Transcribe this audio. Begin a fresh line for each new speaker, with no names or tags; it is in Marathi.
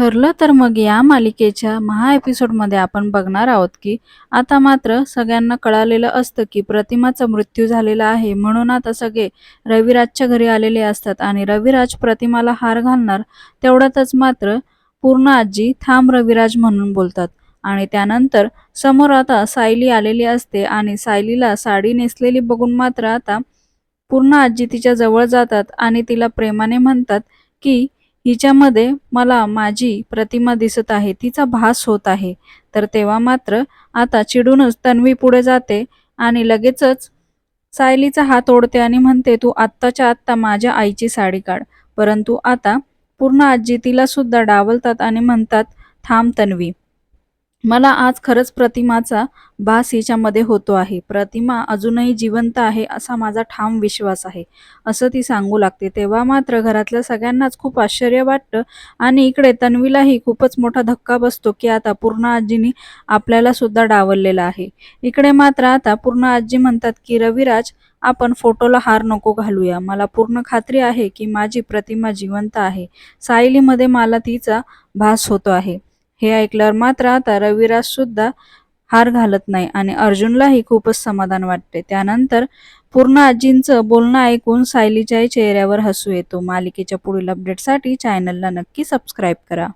ठरलं तर मग या मालिकेच्या महा एपिसोडमध्ये आपण बघणार आहोत की आता मात्र सगळ्यांना कळालेलं असतं की प्रतिमाचा मृत्यू झालेला आहे. म्हणून आता सगळे रविराजच्या घरी आलेले असतात आणि रविराज प्रतिमाला हार घालणार तेवढ्यातच मात्र पूर्ण आजी थांब रविराज म्हणून बोलतात. आणि त्यानंतर समोर आता सायली आलेली असते आणि सायलीला साडी नेसलेली बघून मात्र आता पूर्ण आजी तिच्या जवळ जातात आणि तिला प्रेमाने म्हणतात की हिच्यामध्ये मला माझी प्रतिमा दिसत आहे तिचा भास होत आहे. तर तेव्हा मात्र आता चिडूनच तन्वी पुढे जाते आणि लगेचच सायलीचा हात ओढते आणि म्हणते तू आत्ताच्या आत्ता माझ्या आईची साडी काढ. परंतु आता पूर्ण आजी तिला सुद्धा डावलतात आणि म्हणतात थांब तन्वी. मला आज खरंच प्रतिमाचा भास हिच्यामध्ये होतो आहे. प्रतिमा अजूनही जिवंत आहे असा माझा ठाम विश्वास आहे. असं ती सांगू लागते. तेव्हा मात्र घरातल्या सगळ्यांनाच खूप आश्चर्य वाटतं आणि इकडे तन्वीलाही खूपच मोठा धक्का बसतो की आता पूर्ण आजीनी आपल्याला सुद्धा डावललेला आहे. इकडे मात्र आता पूर्ण आजी म्हणतात की रविराज आपण फोटोला हार नको घालूया. मला पूर्ण खात्री आहे की माझी प्रतिमा जिवंत आहे. सायलीमध्ये मला तिचा भास होतो आहे. हे ऐकल्यावर मात्र आता रविराज सुद्धा हार घालत नाही आणि अर्जुनलाही खूपच समाधान वाटते. त्यानंतर पूर्ण आजींचं बोलणं ऐकून सायलीच्याही चेहऱ्यावर हसू येतो. मालिकेच्या पुढील अपडेटसाठी चॅनलला नक्की सबस्क्राईब करा.